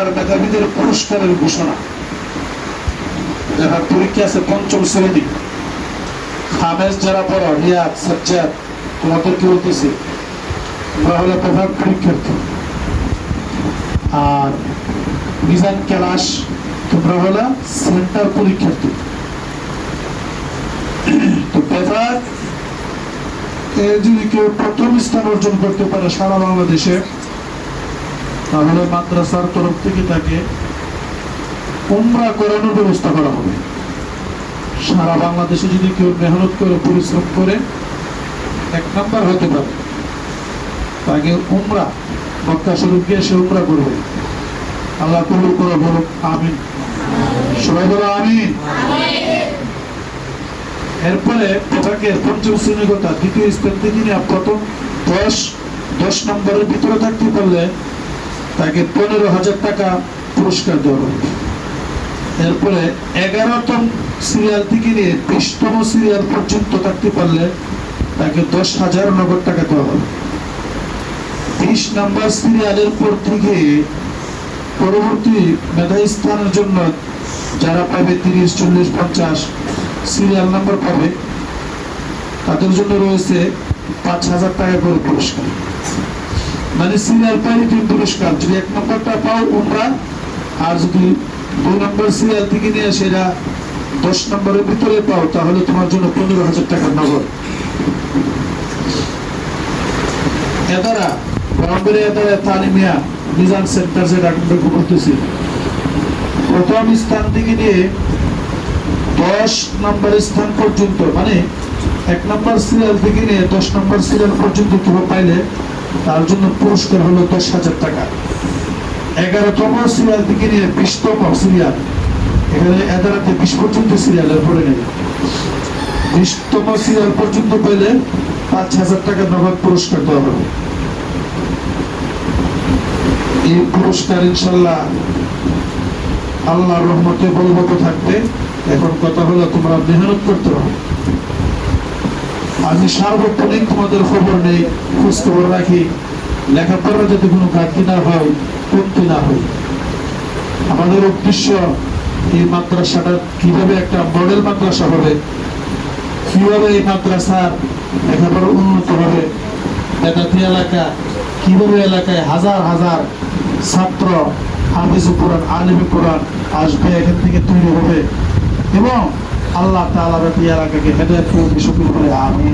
আর মেধাবীদের পুরস্কারের ঘোষণা। যারা পরীক্ষা আছে পঞ্চম শ্রেণি খামেজ যারা পড়ো রিয়াদ সাজ্জাদ প্রধান পরীক্ষার্থী। আর মিজান তোমরা হলো সেন্টার পরীক্ষার্থী। তো এ যদি কেউ প্রথম স্থান অর্জন করতে পারে সারা বাংলাদেশে তাহলে মাদ্রাসার তরফ থেকে তাকে উমরা করানোর ব্যবস্থা করা হবে। সারা বাংলাদেশে যদি কেউ মেহনত করে, পরিশ্রম করে, এক নাম্বার হতে পারে, তাকে উমরা, মক্কা শরীফ গিয়ে সে উমরা করবে। আল্লাহ কবুল করে বলুন, আমিন। সবাই বলো, আমিন। এরপরে পোশাকের পঞ্চম শ্রেণির কথা, দ্বিতীয় স্থান থেকে প্রথম দশ দশ নম্বরের ভিতরে থাকতে পারলে তাকে পনেরো হাজার টাকা পুরস্কার দেওয়া হবে। এরপরে এগারোতম সিরিয়াল থেকে নিয়ে বিশতম সিরিয়াল পর্যন্ত থাকতে পারলে তাকে দশ হাজার নগদ টাকা দেওয়া হবে। বিশ নম্বর সিরিয়ালের পর থেকে পরবর্তী মেধা স্থানের জন্য যারা পাবে তিরিশ, চল্লিশ, পঞ্চাশ সিরিয়াল নাম্বার পাবে, তাদের জন্য রয়েছে পাঁচ হাজার টাকা করে পুরস্কার। মানে সিরিয়াল তুমি পুরস্কার। যদি এক নম্বরটা পাও উমরা আর যদি দুই নম্বর সিরিয়াল থেকে নিয়ে সেটা দশ নম্বরের ভিতরে পাও, তাহলে তোমার জন্য পনেরো হাজার টাকা নগদ। এদারা এদারা মিজান সেন্টার প্রথম স্থান থেকে নিয়ে দশ নম্বর স্থান পর্যন্ত মানে এক নম্বর সিরিয়াল থেকে নিয়ে দশ নম্বর সিরিয়াল পর্যন্ত কেউ পাইলে তার জন্য পুরস্কার হলো দশ হাজার টাকা। এগারোতম সিরিয়াল থেকে নিয়ে বিশতম সিরিয়াল এখানে এগারোতে বিশ পর্যন্ত সিরিয়ালের পরে নেবে বিশতম সিরিয়াল পর্যন্ত পেলে পাঁচ হাজার টাকা নগদ পুরস্কার দেওয়া হবে। এই পুরস্কার ইনশাল্লাহ আল্লাহর রহমতে বলবত থাকবে। এখন কথা হলো, তোমরা মেহনত করতে হবে। আমি সার্বক্ষণিক তোমাদের খবর নেই খোঁজ খবর রাখি। লেখাপড়া যাতে কোনো ঘাটতি না হয়, কমতি না হয়। আমাদের উদ্দেশ্য এই মাদ্রাসাটা কীভাবে একটা মডেল মাদ্রাসা হবে, কীভাবে এই মাদ্রাসার লেখাপড়া উন্নত হবে, বেদাতি এলাকা, কীভাবে এলাকায় হাজার হাজার ছাত্র হাফিজ কোরআন, আলিম কোরআন আসবে, এখান থেকে তৈরি হবে। এবং আল্লাহ তাআলা এলাকাকে হেদায়ত করে সকল করে আমি